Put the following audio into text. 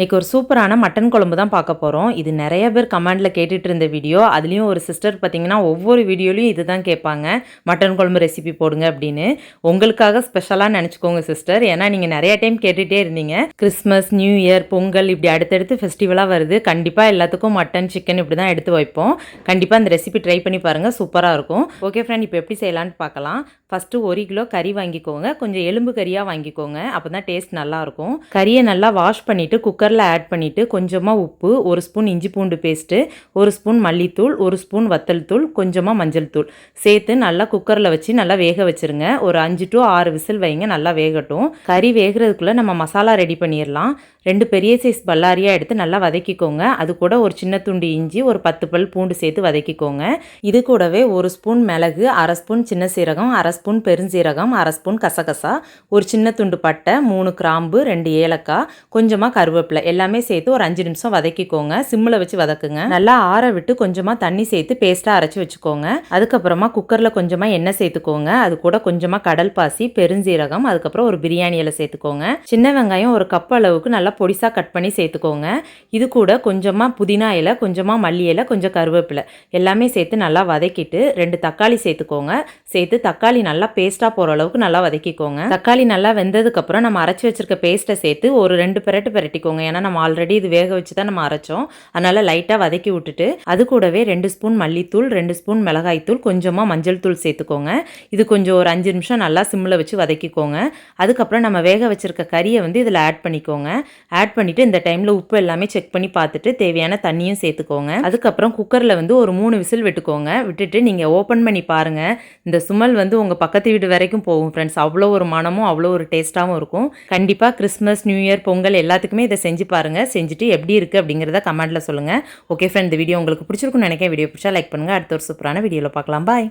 இன்றைக்கி ஒரு சூப்பரான மட்டன் குழம்பு தான் பார்க்க போகிறோம் இது நிறைய பேர் கமெண்டில் கேட்டுட்டு இருந்த வீடியோ அதுலேயும் ஒரு சிஸ்டர் பார்த்தீங்கன்னா ஒவ்வொரு வீடியோலையும் இது தான் கேட்பாங்க. மட்டன் குழம்பு ரெசிபி போடுங்க அப்படின்னு. உங்களுக்காக ஸ்பெஷலாக நினச்சிக்கோங்க சிஸ்டர் ஏன்னா நீங்கள் நிறைய டைம் கேட்டுகிட்டே இருந்தீங்க. கிறிஸ்மஸ் நியூ இயர் பொங்கல் இப்படி அடுத்தடுத்து ஃபெஸ்டிவலாக வருது. கண்டிப்பாக எல்லாத்துக்கும் மட்டன் சிக்கன் இப்படி தான் எடுத்து வைப்போம். கண்டிப்பாக அந்த ரெசிபி ட்ரை பண்ணி பாருங்கள் சூப்பராக இருக்கும். ஓகே ஃப்ரெண்ட் இப்போ எப்படி செய்யலான்னு பார்க்கலாம். ஃபஸ்ட்டு ஒரு கிலோ கறி வாங்கிக்கோங்க. கொஞ்சம் எலும்பு கறியாக வாங்கிக்கோங்க. அப்போ தான் டேஸ்ட் நல்லாயிருக்கும் கறியை நல்லா வாஷ் பண்ணிவிட்டு குக்கர் குக்கரில் ஆட் பண்ணிவிட்டு கொஞ்சமாக உப்பு ஒரு ஸ்பூன் இஞ்சி பூண்டு பேஸ்ட்டு ஒரு ஸ்பூன் மல்லித்தூள் ஒரு ஸ்பூன் வத்தல் தூள் கொஞ்சமாக மஞ்சள் தூள். சேர்த்து நல்லா குக்கரில் வச்சு நல்லா வேக வச்சுருங்க. ஒரு அஞ்சு டு ஆறு விசில் வைங்க நல்லா வேகட்டும். கறி வேகிறதுக்குள்ளே நம்ம மசாலா ரெடி பண்ணிடலாம் ரெண்டு பெரிய சைஸ் பல்லாரியாக எடுத்து நல்லா வதக்கிக்கோங்க. அது கூட ஒரு சின்ன துண்டு இஞ்சி ஒரு பத்து பல் பூண்டு சேர்த்து வதக்கிக்கோங்க. இது கூடவே ஒரு ஸ்பூன் மிளகு அரை ஸ்பூன் சின்ன சீரகம் அரை ஸ்பூன் பெருஞ்சீரகம் அரை ஸ்பூன் கசகசா ஒரு சின்ன துண்டு பட்டை மூணு கிராம்பு ரெண்டு ஏலக்காய் கொஞ்சமாக கருவேப்பிலை எல்லாமே சேர்த்து ஒரு அஞ்சு நிமிஷம் வதக்கிக்கோங்க. சிம்மில் வச்சு வதக்குங்க. நல்லா ஆற விட்டு கொஞ்சமாக தண்ணி சேர்த்து பேஸ்ட்டாக அரைச்சி வச்சுக்கோங்க. அதுக்கப்புறமா குக்கரில் கொஞ்சமாக எண்ணெய் சேர்த்துக்கோங்க. அது கூட கொஞ்சமாக கடல் பாசி பெருஞ்சீரகம் அதுக்கப்புறம் ஒரு பிரியாணி இலை சேர்த்துக்கோங்க. சின்ன வெங்காயம் ஒரு கப் அளவுக்கு நல்லா பொடிசாக கட் பண்ணி சேர்த்துக்கோங்க. இது கூட கொஞ்சமாக புதினா இலை கொஞ்சமாக மல்லி இலை கொஞ்சம் கருவேப்பிலை எல்லாமே சேர்த்து நல்லா வதக்கிட்டு ரெண்டு தக்காளி சேர்த்துக்கோங்க. சேர்த்து தக்காளி நல்லா பேஸ்ட்டாக போகிற அளவுக்கு நல்லா வதக்கிக்கோங்க. தக்காளி நல்லா வெந்ததுக்கப்புறம் நம்ம அரைச்சி வச்சிருக்க பேஸ்ட்டை சேர்த்து ஒரு ரெண்டு பெரட்டு பிரட்டிக்கோங்க. ஏன்னா நம்ம ஆல்ரெடி இது வேக வச்சு தான் நம்ம அரைச்சோம். அதனால் லைட்டாக வதக்கி விட்டுட்டு அது கூடவே ரெண்டு ஸ்பூன் மல்லித்தூள் ரெண்டு ஸ்பூன் மிளகாய்த்தூள் கொஞ்சமாக மஞ்சள் தூள் சேர்த்துக்கோங்க. இது கொஞ்சம் ஒரு அஞ்சு நிமிஷம் நல்லா சிம்மில் வச்சு வதக்கிக்கோங்க. அதுக்கப்புறம் நம்ம வேக வச்சிருக்க கறியை வந்து இதில் ஆட் பண்ணிக்கோங்க. ஆட் பண்ணிவிட்டு இந்த டைமில் உப்பு எல்லாமே செக் பண்ணி பார்த்துட்டு தேவையான தண்ணியும் சேர்த்துக்கோங்க. அதுக்கப்புறம் குக்கரில் வந்து ஒரு மூணு விசில் விட்டுக்கோங்க. விட்டுட்டு நீங்கள் ஓப்பன் பண்ணி பாருங்கள் இந்த சுமல் வந்து உங்கள் பக்கத்து வீடு வரைக்கும் போகும் ஃப்ரெண்ட்ஸ் அவ்வளோ ஒரு மனமும் அவ்வளோ ஒரு டேஸ்ட்டாகவும் இருக்கும். கண்டிப்பாக கிறிஸ்மஸ் நியூ இயர் பொங்கல் எல்லாத்துக்குமே இதை செஞ்சு பாருங்கள் செஞ்சுட்டு எப்படி இருக்குது அப்படிங்கிறத கமெண்ட்டில் சொல்லுங்கள் ஓகே ஃப்ரெண்ட் இந்த வீடியோ உங்களுக்கு பிடிச்சிருக்குன்னு நினைக்கிறேன். வீடியோ பிடிச்சா லைக் பண்ணுங்கள் அடுத்த ஒரு சூப்பரான வீடியோவில் பார்க்கலாம். பாய்